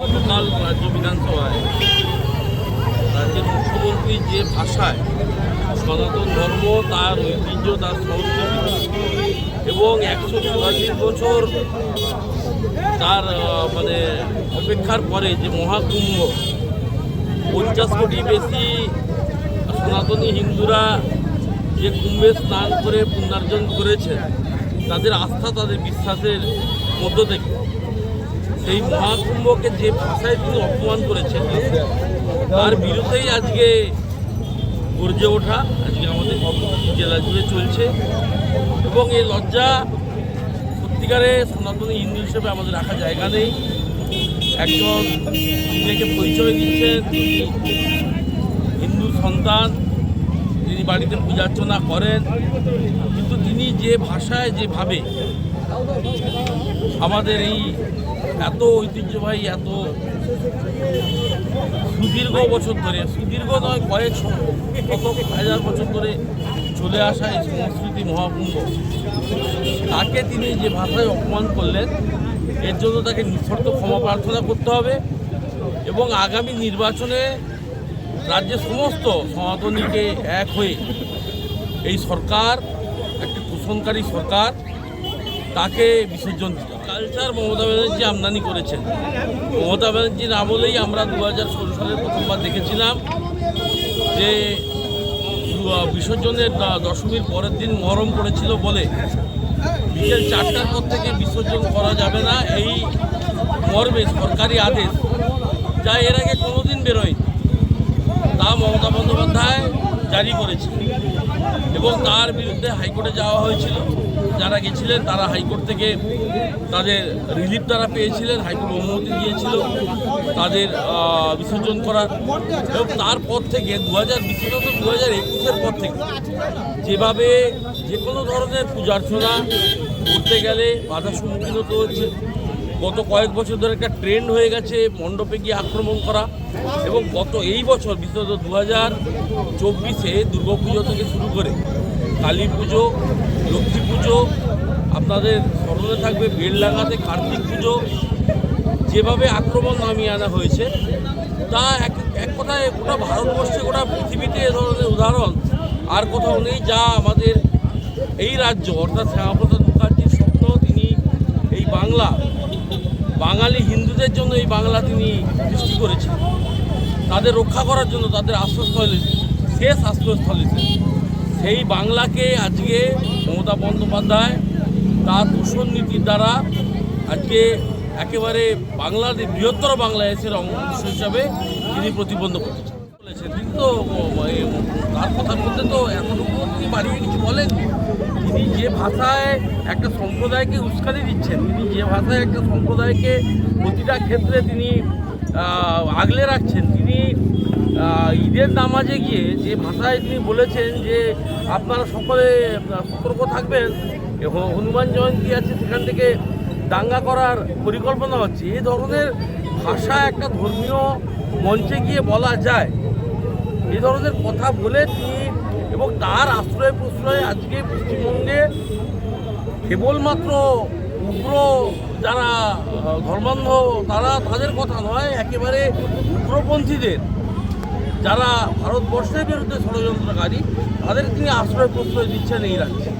গতকাল রাজ্য বিধানসভায় রাজ্যের মুখ্যমন্ত্রী যে ভাষায় সনাতন ধর্ম, তার ঐতিহ্য, তার সংস্কৃতি এবং একশো চুয়াল্লিশ বছর তার মানে অপেক্ষার পরে যে মহাকুম্ভ, পঞ্চাশ কোটি বেশি সনাতনী হিন্দুরা যে কুম্ভে স্নান করে পুণ্যার্জন করেছেন তাদের আস্থা, তাদের বিশ্বাসের মধ্য থেকে। সেই মহাকুম্ভকে যে ভাষায় তিনি অপমান করেছেন, তার বিরুদ্ধেই আজকে গর্জে ওঠা, আজকে আমাদের জেলা জুড়ে চলছে। এবং এই লজ্জা সত্যিকারে সনাতনী হিন্দু হিসেবে আমাদের রাখা জায়গা নেই। একজন নিজেকে পরিচয় দিচ্ছেন, হিন্দু সন্তান তিনি বাড়িতে পূজা অর্চনা করেন, কিন্তু তিনি যে ভাষায় যেভাবে আমাদের এই এত ঐতিহ্যবাহী, এত সুদীর্ঘ বছর ধরে, সুদীর্ঘ নয়, কয়েক কত হাজার বছর ধরে চলে আসা এই সংস্কৃতি মহাকুম্ভ তাকে তিনি যে ভাষায় অপমান করলেন, এর জন্য তাকে নিঃশর্ত ক্ষমা প্রার্থনা করতে হবে এবং আগামী নির্বাচনে রাজ্যের সমস্ত সনাতনীকে এক হয়ে এই সরকার, একটি কুসংকারী সরকার, তাকে বিসর্জন দিতে। কালচার মমতা ব্যানার্জি আমদানি করেছেন। মমতা ব্যানার্জির আমলেই আমরা দু হাজার ষোলো সালে প্রথমবার দেখেছিলাম যে বিসর্জনের দশমীর পরের দিন মরম করেছিল বলে। বিকেল চারটার পর থেকে বিসর্জন করা যাবে না, এই মর্মে সরকারি আদেশ। যা এর আগে কোনোদিন বেরোয়নি। তা মমতা বন্দ্যোপাধ্যায় জারি করেছে। এবং তার বিরুদ্ধে হাইকোর্টে যাওয়া হয়েছিল। যারা গেছিলেন, তারা হাইকোর্ট থেকে তাদের রিলিফ তারা পেয়েছিলেন, হাইকোর্ট অনুমতি দিয়েছিল তাদের বিসর্জন করার। এবং তারপর থেকে দু হাজার বিশেষত দু হাজার একুশের পর থেকে যেভাবে যে কোনো ধরনের পূজার্চনা করতে গেলে বাধার সম্মুখীন হতে হচ্ছে। গত কয়েক বছর ধরে একটা ট্রেন্ড হয়ে গেছে মণ্ডপে গিয়ে আক্রমণ করা এবং গত এই বছর, বিশেষত দু হাজার চব্বিশে দুর্গাপুজো থেকে শুরু করে কালী পুজো, লক্ষ্মী পুজো, আপনাদের স্মরণে থাকবে বেলডাঙ্গাতে কার্তিক পুজো, যেভাবে আক্রমণ নামিয়ে আনা হয়েছে, তা এক এক কথায় গোটা ভারতবর্ষে, গোটা পৃথিবীতে এ ধরনের উদাহরণ আর কোথাও নেই যা আমাদের এই রাজ্য, অর্থাৎ শ্যামাপ্রসাদ মুখার্জির স্বপ্ন তিনি এই বাংলা বাঙালি জন্য এই বাংলা তিনি সৃষ্টি করেছেন। তাদের রক্ষা করার জন্য তাদের আশ্রয়স্থল শেষ আশ্রয়স্থল সেই বাংলাকে আজকে মমতা বন্দ্যোপাধ্যায় তার দূষণ নীতির দ্বারা আজকে একেবারে বাংলার বৃহত্তর বাংলাদেশের অংশ হিসাবে তিনি প্রতিবন্ধ করতে বলেছেন তিনি তো তার কথার মধ্যে তো এতটুকু তিনি বাড়িয়ে কিছু বলেন তিনি যে ভাষায় একটা সম্প্রদায়কে উস্কানি দিচ্ছেন, তিনি যে ভাষায় একটা সম্প্রদায়কে প্রতিটা ক্ষেত্রে তিনি আগলে রাখছেন, তিনি ঈদের নামাজে গিয়ে যে ভাষায় তিনি বলেছেন যে আপনারা সকলে সতর্ক থাকবেন হনুমান জয়ন্তী আছে, সেখান থেকে দাঙ্গা করার পরিকল্পনা হচ্ছে। এই ধরনের ভাষা একটা ধর্মীয় মঞ্চে গিয়ে বলা যায়। এই ধরনের কথা বলে তিনি এবং তার আশ্রয় প্রশ্রয়ে আজকে পশ্চিমবঙ্গে কেবলমাত্র উগ্র যারা ধর্মান্ধ, তারা তাদের কথা নয়, একেবারে উগ্রপন্থীদের, যারা ভারতবর্ষের বিরুদ্ধে ষড়যন্ত্রকারী, তাদের তিনি আশ্রয় প্রশ্রয় দিচ্ছেন এই রাজ্যে।